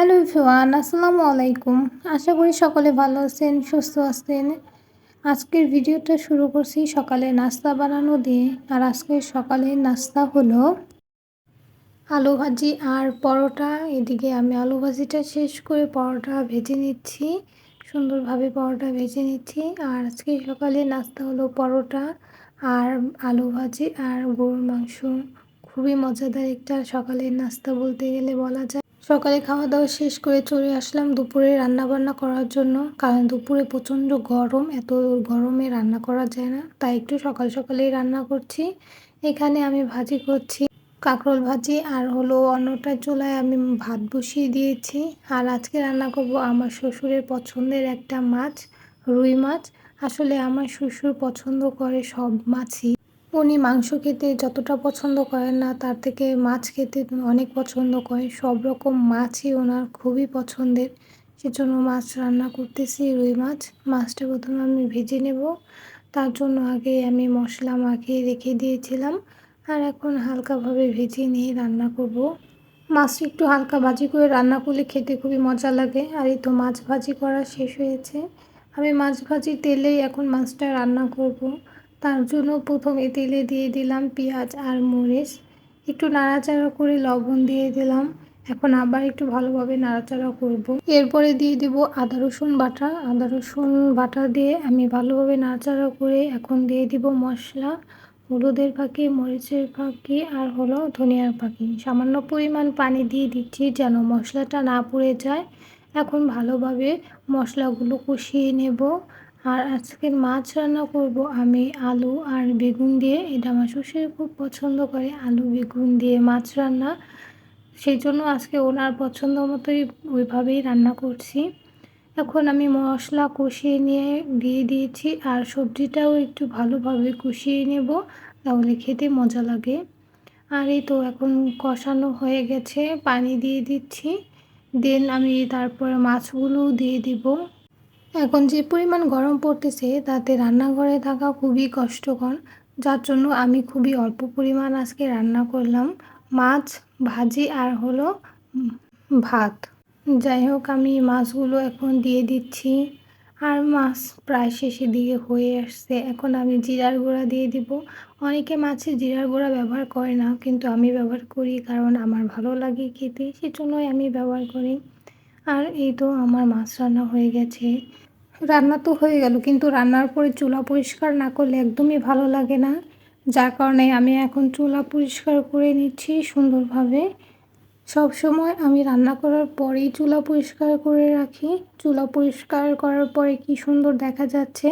Hello ইফওয়ান আসসালামু আলাইকুম। আশা করি সকলে ভালো আছেন, সুস্থ আছেন। আজকের ভিডিওটা শুরু করছি সকালে নাস্তা বানানো দিয়ে। আর আজকের সকালের নাস্তা হলো আলু ভাজি আর পরোটা। এদিকে আমি আলু ভাজিটা শেষ করে পরোটা ভেজে নিচ্ছি। সুন্দরভাবে পরোটা ভেজে নিচ্ছি। আর আজকে সকালে নাস্তা হলো পরোটা আর আলু ভাজি আর গরুর মাংস। খুবই মজাদার একটা সকালের নাস্তা বলতে গেলে বলা যায়। সকালে খাওয়া দাওয়া শেষ করে চলে আসলাম দুপুরে রান্না বান্না করার জন্য। কারণ দুপুরে প্রচণ্ড গরম, এত গরমে রান্না করা যায় না। তাই একটু সকাল সকালেই রান্না করছি। এখানে আমি ভাজি করছি কাঁকরোল ভাজি আর হলো অন্যটা চুলায় আমি ভাত বসিয়ে দিয়েছি। আর আজকে রান্না করব আমার শ্বশুরের পছন্দের একটা মাছ, রুই মাছ। আসলে আমার শ্বশুর পছন্দ করে সব মাছই। উনি মাংস খেতে যতটা পছন্দ করেন না, তার থেকে মাছ খেতে অনেক পছন্দ করে। সব রকম মাছই ওনার খুবই পছন্দের। সেজন্য মাছ রান্না করতেছি, রুই মাছ। মাছটা প্রথমে আমি ভেজে নেব। তার জন্য আগে আমি মশলা মাখিয়ে রেখে দিয়েছিলাম। আর এখন হালকাভাবে ভেজে নিয়ে রান্না করব। মাছ একটু হালকা ভাজি করে রান্না করলে খেতে খুবই মজা লাগে। আর এই তো মাছ ভাজি করা শেষ হয়েছে। আমি মাছ ভাজি তেলেই এখন মাছটা রান্না করব। তার জন্য প্রথমে তেলে দিয়ে দিলাম পেঁয়াজ আর মরিচ। একটু নাড়াচাড়া করে লবণ দিয়ে দিলাম। এখন আবার একটু ভালোভাবে নাড়াচাড়া করব। এরপরে দিয়ে দিব আদা, রসুন বাটা। আদা, রসুন বাটা দিয়ে আমি ভালোভাবে নাড়াচাড়া করে এখন দিয়ে দিব মশলা। হলুদের ফাঁকি, মরিচের ফাঁকি আর হলো ধনিয়ার ফাঁকি। সামান্য পরিমাণ পানি দিয়ে দিচ্ছি যেন মশলাটা না পুড়ে যায়। এখন ভালোভাবে মশলাগুলো কষিয়ে নেব। আর আজকের মাছ রান্না করব আমি আলু আর বেগুন দিয়ে। এটা আমার শ্বশুর খুব পছন্দ করে আলু, বেগুন দিয়ে মাছ রান্না। সেই জন্য আজকে ওনার পছন্দ মতোই ওইভাবেই রান্না করছি। এখন আমি মশলা কষিয়ে নিয়ে দিয়ে দিয়েছি আর সবজিটাও একটু ভালোভাবে কষিয়ে নেব তাহলে খেতে মজা লাগে। আর এই তো এখন কষানো হয়ে গেছে, পানি দিয়ে দিচ্ছি। দেন আমি তারপরে মাছগুলোও দিয়ে দিব। এখন যে পরিমাণ গরম পড়তেছে, তাতে রান্নাঘরে থাকা খুবই কষ্টকর। যার জন্য আমি খুবই অল্প পরিমাণ আজকে রান্না করলাম। মাছ, ভাজি আর হলো ভাত। যাই হোক, আমি মাছগুলো এখন দিয়ে দিচ্ছি। আর মাছ প্রায় শেষের দিকে হয়ে আসছে। এখন আমি জিরার গুঁড়া দিয়ে দিব। অনেকে মাছে জিরার গুঁড়া ব্যবহার করে না, কিন্তু আমি ব্যবহার করি কারণ আমার ভালো লাগে খেতে। সেজন্যই আমি ব্যবহার করি। আর এই তো আমার মাছ রান্না হয়ে গেছে। রান্না তো হয়ে গেল, কিন্তু রান্নার পরে চুলা পরিষ্কার না করলে একদমই ভালো লাগে না। যার কারণে আমি এখন চুলা পরিষ্কার করে নিচ্ছি সুন্দরভাবে। সব সময় আমি রান্না করার পরেই চুলা পরিষ্কার করে রাখি। চুলা পরিষ্কার করার পরে কি সুন্দর দেখা যাচ্ছে,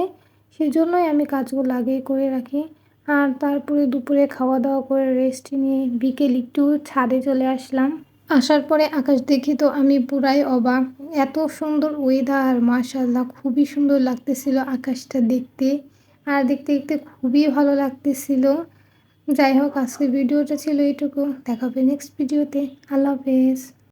সেজন্যই আমি কাজগুলো আগেই করে রাখি। আর তারপরে দুপুরে খাওয়া দাওয়া করে রেস্ট নিয়ে বিকেল একটু ছাদে চলে আসলাম। আসার পরে আকাশ দেখি তো আমি পুরাই অবাক। এত সুন্দর ওয়েদার মাশাল্লাহ খুবই সুন্দর লাগতেছিল আকাশটা দেখতে। আর দেখতে দেখতে খুবই ভালো লাগতেছিল। যাই হোক, আজকের ভিডিওটা ছিল এইটুকু। দেখাবে নেক্সট ভিডিওতে আল্লাহ হাফেজ।